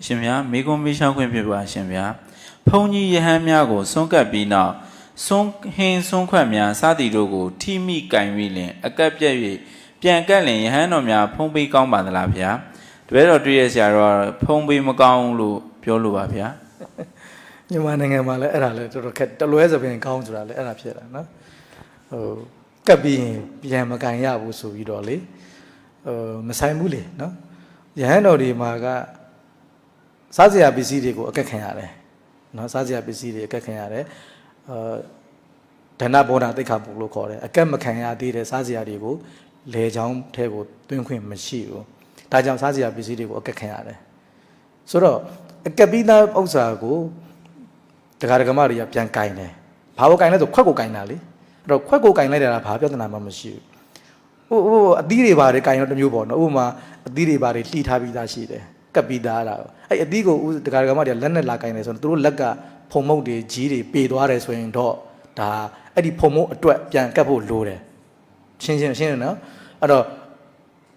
အရှင်ဗျာမိကုံမိရှောင်းခွင့်ပြုပါအရှင်ဗျာဘုန်းကြီးယဟန်များကိုဆွန့်ကပ်ပြီးနောက်ဆွန့်ဟင်းဆွန့်ခွက်များစသည်တို့ကို ထိမိကင်ပြီးလင် အကက်ပြက်၍ပြန်ကက်လင်ယဟန်တော်များဖုံးပေးကောင်းပါသလားဗျာတပည့်တော်တွေ့ရဆရာတော်ကဖုံးပေးမကောင်းလို့ပြောလို့ပါဗျာမြန်မာနိုင်ငံမှာလည်းအဲ့ဒါလည်းတော်တော်ခက်တလွဲစပင်ကောင်းဆိုတာလည်းအဲ့ဒါဖြစ်တာနော်ဟိုကပ်ပြီးရင်ပြန်မကန်ရဘူးဆိုပြီးတော့လေဟိုမဆိုင်ဘူးလေနော်ရဟန်းတော်ဒီမှာက စားစရာပစ္စည်းတွေကိုအကက်ခံရတယ်နော်စားစရာပစ္စည်းတွေအကက်ခံရတယ်အာဒဏဘောနာတိတ်ခါပုလို့ခေါ်တယ်အကက်မခံရသေးတဲ့စားစရာတွေကိုလေချောင်းထဲကိုတွင်းခွင့်မရှိဘူးဒါကြောင့်စားစရာပစ္စည်းတွေကိုအကက်ခံရတယ်ဆိုတော့အကက်ပြီးသားဥစ္စာကိုဒကာဒကမတွေကပြန်ကင်တယ်ဘာကိုကင်လဲဆိုခွက်ကိုကင်တာလေအဲ့တော့ခွက်ကိုကင်လိုက်တာကဘာပြဿနာမှမရှိဘူးဟိုဟိုအသီးတွေဘာတွေကင်တော့တစ်မျိုးပေါ့နော်ဥပမာအသီးတွေဘာတွေလှိထားပြီးသားရှိတယ် ကပ်ပြီးသားလားအဲ့အသီးကိုဥဒကာဒကမတွေကလက်နဲ့လာကင်တယ်ဆိုတော့သူတို့လက်ကဖုံမုတ်တွေကြီးတွေပေသွားတယ်ဆိုရင်တော့ဒါအဲ့ဒီဖုံမုတ်အတွက်ပြန်ကပ်ဖို့လိုတယ်ရှင်းရှင်းရှင်းနော်အဲ့တော့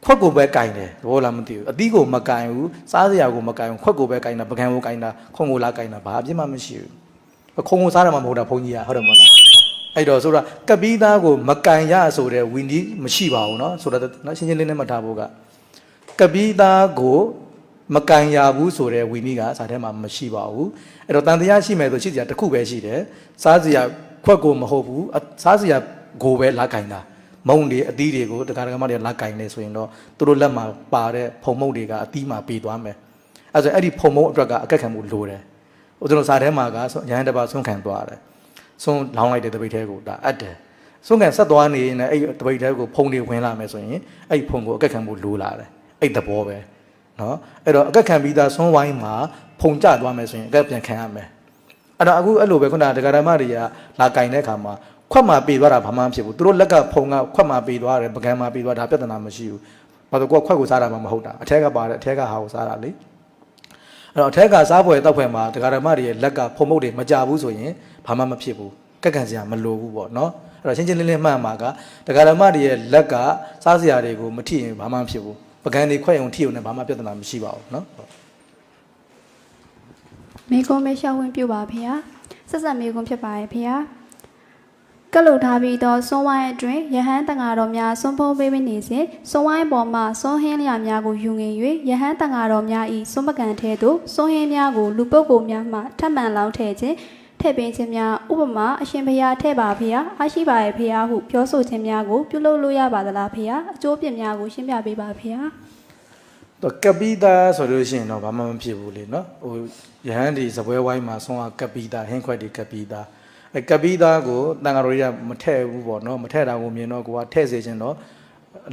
ခွက်ကိုပဲကင်တယ်သဘောလားမသိဘူးအသီးကိုမကင်ဘူးစားစရာကိုမကင်ဘူးခွက်ကိုပဲကင်တာပကံကိုကင်တာခုံကိုလာကင်တာဘာအပြစ်မှမရှိဘူး ခုံခုံစားတယ်မှာမဟုတ်တာဘုန်းကြီးကဟုတ်တယ်မဟုတ်လားအဲ့တော့ဆိုတာကပီးသားကိုမကန်ရဆိုတဲ့ဝီနီးမရှိပါဘူးเนาะဆိုတော့နော်ရှင်းရှင်းလင်းလင်းမှတ်ထားဖို့ကကပီးသားကို မကန်ရဘူးဆိုတဲ့ဝီနီးကစာထဲမှာမရှိပါဘူးအဲ့တော့တန်တရားရှိမယ်ဆိုရှိစရာတစ်ခုပဲရှိတယ်စားစရာခွက်ကိုမဟုတ်ဘူးအစားစရာကိုပဲလာကင်တာမုံတွေအသီးတွေကိုတက္ကရာကမတွေလာကင်နေဆိုရင်တော့သူတို့လက်မှာပါတဲ့ဖုံမုတ်တွေကအသီးမှာပေးသွားမယ်အဲ့ဆိုအဲ့ဒီဖုံမုတ်အတွက်ကအကက်ခံမှုလိုတယ်ဟိုကျွန်တော်စာထဲမှာကရဟန်းတစ်ပါးဆွန့်ခံသွားတယ်ဆွန့်လောင်းလိုက်တဲ့တပိတ်ထဲကိုဒါအပ်တယ်ဆွန့်ခံဆက်သွားနေရင်လည်းအဲ့တပိတ်ထဲကိုဖုံတွေဝင်လာမယ်ဆိုရင်အဲ့ဖုံကိုအကက်ခံဖို့လိုလာတယ်အဲ့သဘောပဲ နော်အဲ့တော့အကက်ခံပြီးသားဆွန်းဝိုင်းမှာဖုန်ကျသွားမယ်ဆိုရင်အကက်ပြန်ခံရမယ်အဲ့တော့အခုအဲ့လိုပဲခုနဒကာရမတွေကလာကင်တဲ့အခါမှာခွက်မှာပေးသွားတာဘာမှမဖြစ်ဘူးသူတို့လက်ကဖုံကခွက်မှာပေးသွားတယ်ပကံမှာပေးသွားတာပြဿနာမရှိဘူးဘာလို့ကိုကခွက်ကိုစားတာမှမဟုတ်တာအထက်ကပါတယ်အထက်ကဟာကိုစားတာလေအဲ့တော့အထက်ကစားပွဲတောက်ဖွဲ့မှာဒကာရမတွေရဲ့လက်ကဖုံမုတ်တွေမကြဘူးဆိုရင်ဘာမှမဖြစ်ဘူးကက်ကန်စရာမလိုဘူးပေါ့နော်အဲ့တော့ချင်းချင်းလေးလေးမှတ်မှာကဒကာရမတွေရဲ့လက်ကစားစရာတွေကိုမထိရင်ဘာမှမဖြစ်ဘူး ပကံတွေခွက်ရုံထိရုံနဲ့ဘာမှပြဿနာမရှိပါဘူးနော်မိကုံးမရှောင်းဝင်ပြုပါဖေဟာဆက်ဆက်မိကုံးဖြစ်ပါရဲ့ဖေဟာကလုထားပြီးတော့စွန်ဝိုင်းအတွင်ယဟန်တန်ဃာတော်များစွန်ဖုံးပေးနေစဉ်စွန်ဝိုင်းပေါ်မှစွန်ဟင်းလျာများကိုယူငင်၍ယဟန်တန်ဃာတော်များဤစွန်ပကံထဲသို့စွန်ဟင်းများကိုလူပုဂ္ဂိုလ်များမှထပ်မံလောင်းထည့်ခြင်း ထည့်ပင်းခြင်းများဥပမာအရှင်ဘုရားထည့်ပါဖေဟာအားရှိပါရဲ့ဖေဟာဟုပြောဆိုခြင်းများကိုပြုလုပ်လို့ရပါသလားဖေဟာအကျိုးပြစ်များကိုရှင်းပြပေးပါဖေဟာတော့ကပီတာဆိုလို့ရှိရင်တော့ဘာမှမဖြစ်ဘူးလေနော်ဟိုယဟန်ဒီဇပွဲဝိုင်းမှာဆုံးကကပီတာဟင်းခွက်ဒီကပီတာအဲကပီတာကိုတန်ဃာတော်ကြီးကမထည့်ဘူးပေါ့နော်မထည့်တာကိုမြင်တော့ကိုကထည့်စေခြင်းတော့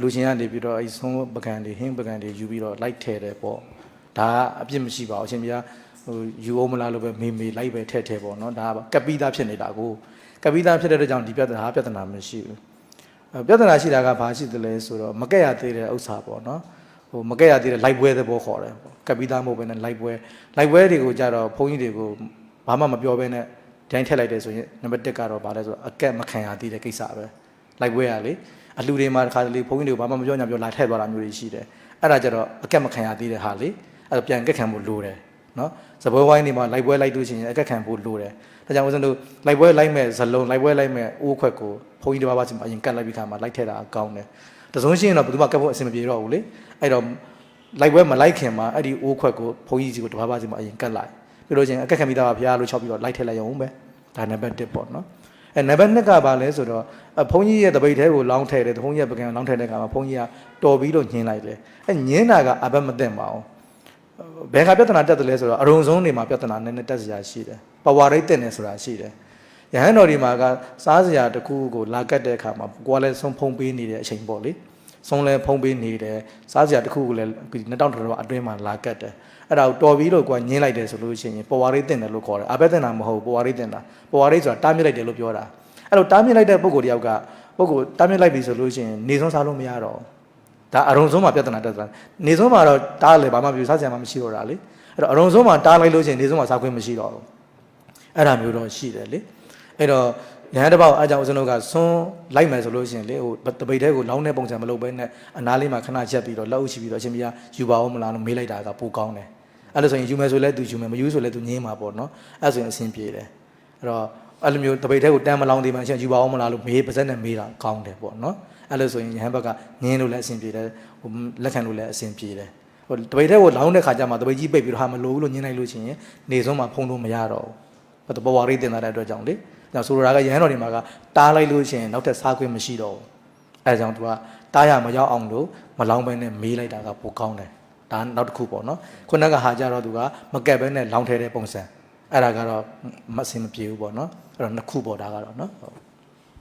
လူချင်းကနေပြီးတော့အဲဆုံးပကံတွေဟင်းပကံတွေယူပြီးတော့လိုက်ထည့်တယ်ပေါ့ဒါကအပြစ်မရှိပါဘူးအရှင်ဘုရား ဟိုယူအောင်မလားလို့ပဲမေမေလိုက်ပဲထည့်ထည့်ပေါ့နော်ဒါကပီတာဖြစ်နေတာကိုကပီတာဖြစ်တဲ့အတွက်ကြောင့်ဒီပြဿနာပြဿနာမရှိဘူးအဲပြဿနာရှိတာကဘာရှိသလဲဆိုတော့မကက်ရသေးတဲ့ဥစ္စာပေါ့နော်ဟိုမကက်ရသေးတဲ့ live ပွဲသဘောခေါ်တယ်ပေါ့ကပီတာမဟုတ်ဘဲနဲ့ live ပွဲ live ပွဲတွေကိုကြတော့ဘုန်းကြီးတွေကိုဘာမှမပြောဘဲနဲ့ဒိုင်းထက်လိုက်တယ်ဆိုရင်နံပါတ်1ကတော့ဘာလဲဆိုတော့အကက်မခံရသေးတဲ့ကိစ္စပဲ live ပွဲရလေအလှူတွေမှာတစ်ခါတလေဘုန်းကြီးတွေကိုဘာမှမပြောညာပြောလာထည့်သွားတာမျိုးတွေရှိတယ်အဲ့ဒါကြတော့အကက်မခံရသေးတဲ့ဟာလေအဲ့ဒါပြန်ကက်ခံဖို့လိုတယ် နော်ဇပွဲဝိုင်းတွေမှာ live ပွဲလိုက်လို့ရှိရင်အကက်ခံဖို့လိုတယ်ဒါကြောင့်ဦးဇင်းတို့ live ပွဲလိုက်မဲ့ဇလုံး live ပွဲလိုက်မဲ့အိုးခွက်ကိုဘုန်းကြီးတစ်ပါးပါချင်းအရင်ကတ်လိုက်ပြီးခါမှာလိုက်ထည့်တာအကောင်းတယ်တစုံရှင်းရင်တော့ဘယ်သူမှကတ်ဖို့အဆင်မပြေတော့ဘူးလေအဲ့တော့ live ပွဲမလိုက်ခင်မှာအဲ့ဒီအိုးခွက်ကိုဘုန်းကြီးကြီးကိုတစ်ပါးပါချင်းအရင်ကတ်လိုက်ပြီးလို့ချင်းအကက်ခံပြီးသားပါဖရားလို့ချောက်ပြီးတော့လိုက်ထည့်လိုက်ရုံပဲဒါနံပါတ်1ပေါ့နော်အဲနံပါတ်2ကဘာလဲဆိုတော့အဘုန်းကြီးရဲ့တပိတ်ထဲကိုလောင်းထည့်တယ်ဘုန်းကြီးရဲ့ပကံလောင်းထည့်တဲ့အခါမှာဘုန်းကြီးကတော်ပြီးလို့ညင်းလိုက်တယ်အဲညင်းတာကအဘက်မသိမ့်ပါဘူး ဘယ်ကပြဿနာတက်တယ်လဲဆိုတော့အရုံဆုံးနေမှာပြဿနာနည်းနည်းတက်စရာရှိတယ်ပဝါရိတ်တက်နေဆိုတာရှိတယ်ယဟန်တော်ဒီမှာကစားစရာတစ်ခုကိုလာကတ်တဲ့အခါမှာကိုကလည်းဆုံးဖုံးပေးနေတဲ့အချိန်ပေါ့လေဆုံးလဲဖုံးပေးနေတယ်စားစရာတစ်ခုကိုလည်း2000တော်တော်အတွင်းမှာလာကတ်တယ်အဲ့ဒါကိုတော်ပြီးတော့ကိုကညင်းလိုက်တယ်ဆိုလို့ရှိရင်ပဝါရိတ်တက်တယ်လို့ခေါ်တယ်အဘက်တက်တာမဟုတ်ပဝါရိတ်တက်တာပဝါရိတ်ဆိုတာတားမြစ်လိုက်တယ်လို့ပြောတာအဲ့လိုတားမြစ်လိုက်တဲ့ပုံကိုတယောက်ကပုံကိုတားမြစ်လိုက်ပြီဆိုလို့ရှိရင်နေဆုံးစားလို့မရတော့ဘူး ဒါအရုံဆုံးမှာပြဿနာတက်တာနေဆုံးမှာတော့တားလေဘာမှမပြူစားစရာမှမရှိတော့တာလေအဲ့တော့အရုံဆုံးမှာတားလိုက်လို့ရှိရင်နေဆုံးမှာစားခွင့်မရှိတော့ဘူးအဲ့ဒါမျိုးတော့ရှိတယ်လေအဲ့တော့ရဟန်းတစ်ပေါက်အားကြောင့်ဦးဇင်းတို့ကဆွန်းလိုက်မယ်ဆိုလို့ရှိရင်လေဟိုတပိတ်သေးကိုလောင်းတဲ့ပုံစံမလုပ်ဘဲနဲ့အနားလေးမှာခဏချက်ပြီးတော့လက်အုပ်ချပြီးတော့အရှင်ဘုရားယူပါဦးမလားလို့မေးလိုက်တာကပိုကောင်းတယ်အဲ့လိုဆိုရင်ယူမယ်ဆိုလဲသူယူမယ်မယူဆိုလဲသူငင်းမှာပေါ့နော်အဲ့ဆိုရင်အဆင်ပြေတယ်အဲ့တော့ အဲ့လိုမျိုးတပိတ်ထဲကိုတန်းမလောင်းသေးမှအရှင်ယူပါအောင်မလားလို့မေးပါဇက်နဲ့မေးတာကောင်းတယ်ပေါ့နော်အဲ့လိုဆိုရင်ယဟန်ဘက်ကငင်းလို့လည်းအဆင်ပြေတယ်ဟိုလက်ခံလို့လည်းအဆင်ပြေတယ်ဟိုတပိတ်ထဲကိုလောင်းတဲ့ခါကျမှတပိတ်ကြီးပိတ်ပြီးတော့ဟာမလိုဘူးလို့ညင်းလိုက်လို့ရှိရင်နေဆုံးမှဖုံးလို့မရတော့ဘူးဘဝရိတ်တင်လာတဲ့အတွက်ကြောင့်လေဒါဆိုလိုတာကယဟန်တော်ဒီမှာကတားလိုက်လို့ရှိရင်နောက်ထပ်စားခွင့်မရှိတော့ဘူးအဲဒါကြောင့်သူကတားရမရောက်အောင်လို့မလောင်းဘဲနဲ့မေးလိုက်တာကပိုကောင်းတယ်ဒါနောက်တစ်ခုပေါ့နော်ခုနကဟာကြတော့သူကမကက်ဘဲနဲ့လောင်းထဲတဲ့ပုံစံ အဲ့ဒါကတော့မအဆင်မပြေဘူးပေါ့နော်အဲ့တော့နှစ်ခုပေါ့ဒါကတော့နော်ဟုတ်